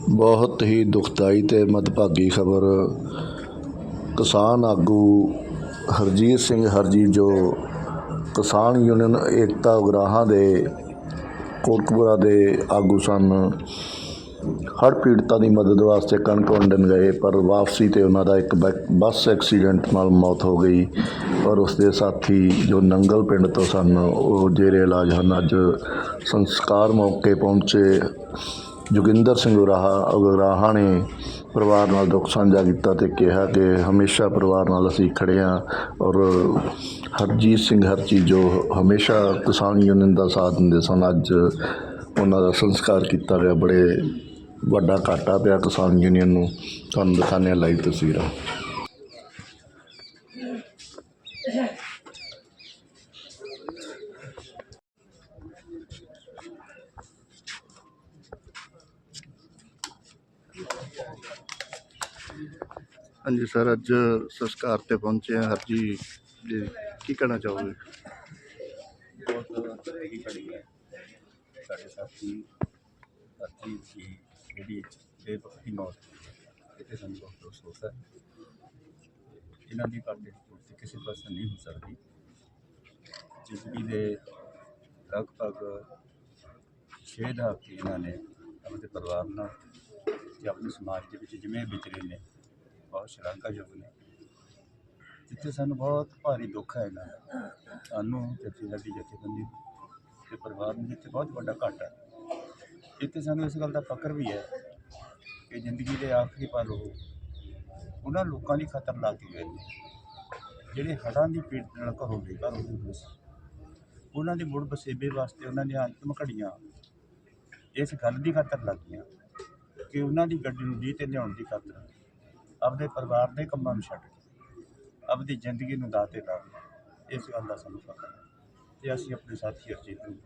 ਬਹੁਤ ਹੀ ਦੁਖਦਾਈ ਤੇ ਮਦਭਾਗੀ ਖਬਰ। ਕਿਸਾਨ ਆਗੂ ਹਰਜੀਤ ਸਿੰਘ ਹਰਜੀ, ਜੋ ਕਿਸਾਨ ਯੂਨੀਅਨ ਏਕਤਾ ਉਗਰਾਹਾਂ ਦੇ, ਕੋਟਕਪੂਰਾ ਦੇ ਆਗੂ ਸਨ, ਹੜ੍ਹ ਪੀੜਤਾਂ ਦੀ ਮਦਦ ਵਾਸਤੇ ਕਣਕ ਵੰਡਣ ਗਏ, ਪਰ ਵਾਪਸੀ ਤੇ ਉਹਨਾਂ ਦਾ ਇੱਕ ਬੱਸ ਐਕਸੀਡੈਂਟ ਨਾਲ ਮੌਤ ਹੋ ਗਈ ਔਰ ਉਸਦੇ ਸਾਥੀ ਜੋ ਨੰਗਲ ਪਿੰਡ ਤੋਂ ਸਨ, ਉਹ ਜੇਰੇ ਇਲਾਜ ਹਨ। ਅੱਜ ਸੰਸਕਾਰ ਮੌਕੇ ਪਹੁੰਚੇ ਜੋਗਿੰਦਰ ਸਿੰਘ ਉਰਾਹਾ ਉਗਰਾਹਾਂ ਨੇ ਪਰਿਵਾਰ ਨਾਲ ਦੁੱਖ ਸਾਂਝਾ ਕੀਤਾ ਤੇ ਕਿਹਾ ਕਿ ਹਮੇਸ਼ਾ ਪਰਿਵਾਰ ਨਾਲ ਅਸੀਂ ਖੜੇ ਹਾਂ ਔਰ ਹਰਜੀਤ ਸਿੰਘ ਹਰਜੀ ਜੋ ਹਮੇਸ਼ਾ ਕਿਸਾਨ ਯੂਨੀਅਨ ਦਾ ਸਾਥ ਦਿੰਦੇ ਸਨ, ਅੱਜ ਉਹਨਾਂ ਦਾ ਸੰਸਕਾਰ ਕੀਤਾ ਗਿਆ। ਬੜੇ ਵੱਡਾ ਘਾਟਾ ਪਿਆ ਕਿਸਾਨ ਯੂਨੀਅਨ ਨੂੰ। ਤੁਹਾਨੂੰ ਦਿਖਾਉਂਦੇ ਹਾਂ ਲਾਈਵ ਤਸਵੀਰਾਂ। ਹਾਂਜੀ ਸਰ, ਅੱਜ ਸੰਸਕਾਰ ਤੇ ਪਹੁੰਚੇ ਹਾਂ। ਹਰਜੀ ਜੀ, ਕੀ ਕਹਿਣਾ ਚਾਹੋਗੇ? ਬਹੁਤ ਤਰੀਕੀ ਖੜੀ ਹੈ। ਸਾਡੇ ਸਾਥੀ ਸਾਥੀ ਦੀ ਜਿਹੜੀ ਬੇਵਕਤੀ ਮੌਤ ਇੱਥੇ ਸਾਨੂੰ ਬਹੁਤ ਅਫਸੋਸ ਹੈ। ਇਹਨਾਂ ਦੀ ਕਾਟੇ ਪੂਰਤੀ ਕਿਸੇ ਪਾਸੇ ਨਹੀਂ ਹੋ ਸਕਦੀ। ਜ਼ਿੰਦਗੀ ਦੇ ਲਗਭਗ ਛੇ ਦਹਾਕੇ ਇਹਨਾਂ ਨੇ ਆਪਣੇ ਪਰਿਵਾਰ ਨਾਲ ਤੇ ਆਪਣੇ ਸਮਾਜ ਦੇ ਵਿੱਚ ਜਿਵੇਂ ਵਿਚਰੇ ਨੇ ਬਹੁਤ ਸ਼ਲਾਘਾਯੋਗ ਨੇ। ਜਿੱਥੇ ਸਾਨੂੰ ਬਹੁਤ ਭਾਰੀ ਦੁੱਖ ਹੈ ਇਹਨਾਂ ਸਾਨੂੰ ਜੱਥੇ ਸਾਡੀ ਜਥੇਬੰਦੀ ਤੇ ਪਰਿਵਾਰ ਨੂੰ ਜਿੱਥੇ ਬਹੁਤ ਵੱਡਾ ਘਾਟਾ ਹੈ। ਇੱਥੇ ਸਾਨੂੰ ਇਸ ਗੱਲ ਦਾ ਫਕਰ ਵੀ ਹੈ ਕਿ ਜ਼ਿੰਦਗੀ ਦੇ ਆਖਰੀ ਪਲ ਉਹ ਉਹਨਾਂ ਲੋਕਾਂ ਦੀ ਖਤਰ ਲਾ ਕੇ ਗਏ ਨੇ। ਜਿਹੜੇ ਹੜ੍ਹਾਂ ਦੀ ਪੀੜ ਨਾਲ ਘਰੋਂ ਬੇਘਰ ਹੋ ਗਏ ਸੀ ਉਹਨਾਂ ਦੇ ਮੁੜ ਬਸੇਬੇ ਵਾਸਤੇ ਉਹਨਾਂ ਦੀਆਂ ਅੰਤਮ ਘੜੀਆਂ ਇਸ ਗੱਲ ਦੀ ਖਾਤਰ ਲੱਗੀਆਂ ਕਿ ਉਹਨਾਂ ਦੀ ਗੱਡੀ ਨੂੰ ਜੀ ਤੇ ਲਿਆਉਣ ਦੀ ਖਾਤਰ ਆਪਦੇ ਪਰਿਵਾਰ ਦੇ ਕੰਮਾਂ ਨੂੰ ਛੱਡ ਕੇ ਆਪਦੀ ਜ਼ਿੰਦਗੀ ਨੂੰ ਦਾਅ ਤੇ ਲਾ ਦਿੱਤਾ। ਇਸ ਗੱਲ ਦਾ ਸਾਨੂੰ ਪਤਾ ਹੈ ਤੇ ਅਸੀਂ ਆਪਣੇ ਸਾਥੀ ਅਰਜੀਤ ਨੂੰ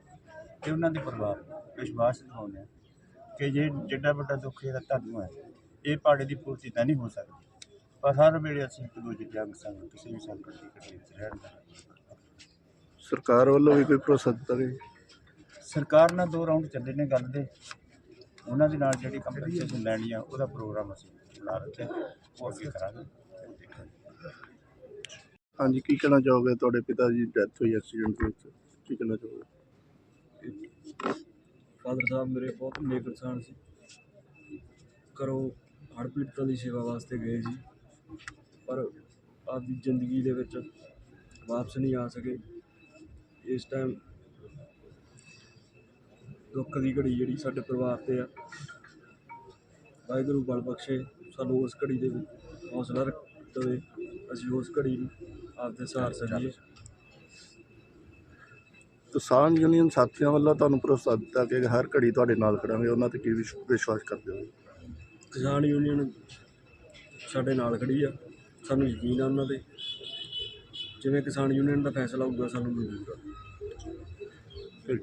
ਤੇ ਉਹਨਾਂ ਦੇ ਪਰਿਵਾਰ ਨੂੰ ਵਿਸ਼ਵਾਸ ਦਿਵਾਉਂਦੇ ਹਾਂ ਕਿ ਜੇ ਜਿੱਡਾ ਵੱਡਾ ਦੁੱਖ ਇਹਦਾ ਤੁਹਾਨੂੰ ਹੈ ਇਹ ਪਾੜੇ ਦੀ ਪੂਰਤੀ ਤਾਂ ਨਹੀਂ ਹੋ ਸਕਦੀ। ਪਰ ਹਰ ਵੇਲੇ ਅਸੀਂ ਇੱਕ ਦੂਜੇ ਦੀ ਅੰਗ ਸੰਗ ਕਿਸੇ ਵੀ ਸੰਕਟ ਦੀ ਘੜੀ ਵਿੱਚ ਰਹਿਣ ਦਾ ਸਰਕਾਰ ਵੱਲੋਂ ਵੀ ਕੋਈ ਭਰੋਸਾ ਦਿੱਤਾ ਗਿਆ? ਸਰਕਾਰ ਨਾਲ ਦੋ ਰਾਉਂਡ ਚੱਲੇ ਨੇ ਗੱਲ ਦੇ। ਉਹਨਾਂ ਦੇ ਨਾਲ ਜਿਹੜੀ ਕੰਪਨਸੇਸ਼ਨ ਲੈਣੀ ਆ ਉਹਦਾ ਪ੍ਰੋਗਰਾਮ ਅਸੀਂ ਬਣਾ ਰੱਖਿਆ। ਉਹ ਅੱਗੇ ਕਰਾਂਗੇ ਉਹ ਦੇਖਾਂਗੇ ਹਾਂਜੀ ਕੀ ਕਹਿਣਾ ਚਾਹੋਗੇ? ਤੁਹਾਡੇ ਪਿਤਾ ਜੀ ਡੈਥ ਹੋਈ ਐਕਸੀਡੈਂਟ ਦੇ ਵਿੱਚ। ਕੀ ਕਹਿਣਾ ਚਾਹੋਗੇ? ਫਾਦਰ ਸਾਹਿਬ ਮੇਰੇ ਬਹੁਤ ਨੇਕ ਇਨਸਾਨ ਸੀ। ਘਰੋਂ ਹੜ੍ਹ ਪੀੜਤਾਂ ਦੀ ਸੇਵਾ ਵਾਸਤੇ ਗਏ ਸੀ। ਪਰ ਆਪਦੀ ਜ਼ਿੰਦਗੀ ਦੇ ਵਿੱਚ ਵਾਪਸ ਨਹੀਂ ਆ ਸਕੇ। ਇਸ ਟਾਈਮ ਦੁੱਖ ਦੀ ਘੜੀ ਜਿਹੜੀ ਸਾਡੇ ਪਰਿਵਾਰ ਤੇ ਆ। ਵਾਹਿਗੁਰੂ ਬਲ ਬਖਸ਼ੇ ਸਾਨੂੰ ਉਸ ਘੜੀ ਦੇ ਵਿੱਚ ਹੌਸਲਾ ਰੱਖ ਦੇਵੇ ਅਸੀਂ ਉਸ ਘੜੀ ਨੂੰ ਆਪਦੇ ਸਹਾਰ ਸਕੀਏ ਕਿਸਾਨ ਯੂਨੀਅਨ ਸਾਥੀਆਂ ਵੱਲੋਂ ਤੁਹਾਨੂੰ ਭਰੋਸਾ ਦਿੱਤਾ ਕਿ ਹਰ ਘੜੀ ਤੁਹਾਡੇ ਨਾਲ ਖੜਾਂਗੇ ਉਹਨਾਂ ਤੇ ਕੀ ਵਿਸ਼- ਵਿਸ਼ਵਾਸ ਕਰਦੇ ਹੋ? ਕਿਸਾਨ ਯੂਨੀਅਨ ਸਾਡੇ ਨਾਲ ਖੜੀ ਆ ਸਾਨੂੰ ਯਕੀਨ ਆ ਉਹਨਾਂ ਤੇ। ਜਿਵੇਂ ਕਿਸਾਨ ਯੂਨੀਅਨ ਦਾ ਫੈਸਲਾ ਹੋਊਗਾ ਸਾਨੂੰ ਆ